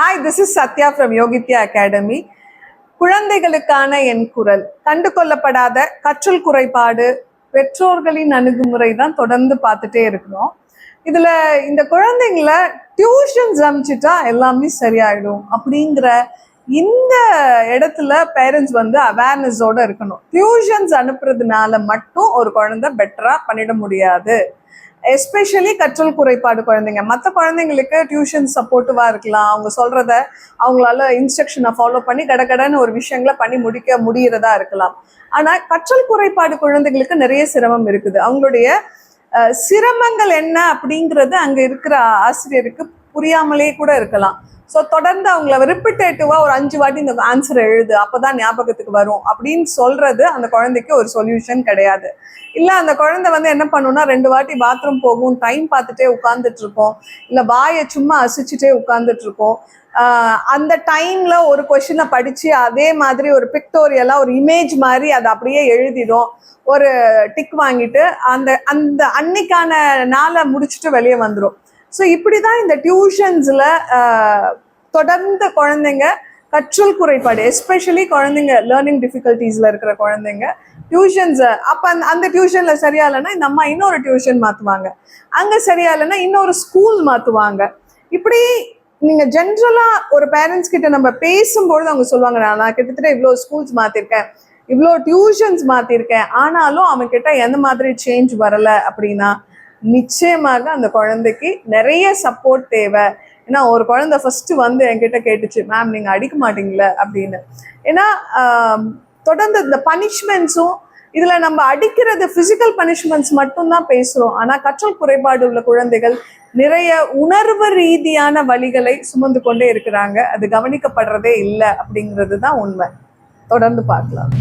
Hi this is Sathya from Yogithya academy குழந்தைகளுக்கான என் குரல். கண்டு கொள்ளப்படாத கற்றல் குறைபாடு பெற்றோர்களின் அணுகுமுறை தான் தொடர்ந்து பார்த்துட்டே இருக்கிறோம். இதுல இந்த குழந்தைங்கள டியூஷன்ஸ் அனுப்பிச்சிட்டா எல்லாமே சரியாயிடும் அப்படிங்கிற இந்த இடத்துல பேரண்ட்ஸ் வந்து அவேர்னஸோட இருக்கணும். டியூஷன்ஸ் அனுப்புறதுனால மட்டும் ஒரு குழந்தை பெட்டரா பண்ணிட முடியாது. எஸ்பெஷலி கற்றல் குறைபாடு குழந்தைங்க. மற்ற குழந்தைங்களுக்கு டியூஷன் சப்போர்ட்டிவாக இருக்கலாம். அவங்க சொல்கிறத அவங்களால இன்ஸ்ட்ரக்ஷனை ஃபாலோ பண்ணி கடகடன்னு ஒரு விஷயங்களை பண்ணி முடிக்க முடிகிறதா இருக்கலாம். ஆனால் கற்றல் குறைபாடு குழந்தைங்களுக்கு நிறைய சிரமம் இருக்குது. அவங்களுடைய சிரமங்கள் என்ன அப்படிங்கிறது அங்கே இருக்கிற ஆசிரியருக்கு புரியாமலே கூட இருக்கலாம். ஸோ தொடர்ந்து அவங்கள ரிப்பிட்டேட்டிவாக ஒரு அஞ்சு வாட்டி இந்த ஆன்சர் எழுது. அப்போ தான் ஞாபகத்துக்கு வரும். அப்படின்னு சொல்கிறது அந்த குழந்தைக்கு ஒரு சொல்யூஷன் கிடையாது. இல்லை அந்த குழந்தை வந்து என்ன பண்ணுன்னா ரெண்டு வாட்டி பாத்ரூம் போகும் டைம் பார்த்துட்டே உட்காந்துட்டு இருக்கோம். இல்லை வாயை சும்மா அசிச்சுட்டே உட்காந்துட்டு இருக்கோம். அந்த டைமில் ஒரு கொஷினை படித்து அதே மாதிரி ஒரு பிக்டோரியலாக ஒரு இமேஜ் மாதிரி அதை அப்படியே எழுதிடும். ஒரு டிக் வாங்கிட்டு அந்த அந்த அன்னைக்கான நாளை முடிச்சுட்டு வெளியே வந்துடும் ஸோ இப்படிதான் இந்த டியூஷன்ஸ்ல தொடர்ந்து குழந்தைங்க கற்றல் குறைபாடு எஸ்பெஷலி குழந்தைங்க லேர்னிங் டிஃபிகல்ட்டிஸ்ல இருக்கிற குழந்தைங்க டியூஷன்ஸ் அப்ப அந்த அந்த டியூஷன்ல சரியா இல்லைன்னா இந்த அம்மா இன்னொரு டியூஷன் மாத்துவாங்க. அங்க சரியா இல்லைன்னா இன்னொரு ஸ்கூல் மாத்துவாங்க. இப்படி நீங்க ஜென்ரலா ஒரு பேரண்ட்ஸ் கிட்ட நம்ம பேசும்பொழுது அவங்க சொல்லுவாங்க நான் கிட்டத்தட்ட இவ்வளோ ஸ்கூல்ஸ் மாத்திருக்கேன் இவ்வளோ டியூஷன்ஸ் மாத்திருக்கேன் ஆனாலும் அவன் கிட்ட எந்த மாதிரி சேஞ்ச் வரல அப்படின்னா நிச்சயமாக அந்த குழந்தைக்கு நிறைய சப்போர்ட் தேவை. ஏன்னா ஒரு குழந்தை ஃபர்ஸ்ட் வந்து என்கிட்ட கேட்டுச்சு மேம் நீங்க அடிக்க மாட்டீங்களே அப்படின்னு. ஏன்னா தொடர்ந்து இந்த பனிஷ்மெண்ட்ஸும் இதுல நம்ம அடிக்கிறது பிசிக்கல் பனிஷ்மெண்ட்ஸ் மட்டும்தான் பேசுறோம். ஆனா கற்றல் குறைபாடு உள்ள குழந்தைகள் நிறைய உணர்வு ரீதியான வழிகளை சுமந்து கொண்டே இருக்கிறாங்க. அது கவனிக்கப்படுறதே இல்லை அப்படிங்கிறது தான் உண்மை. தொடர்ந்து பார்க்கலாம்.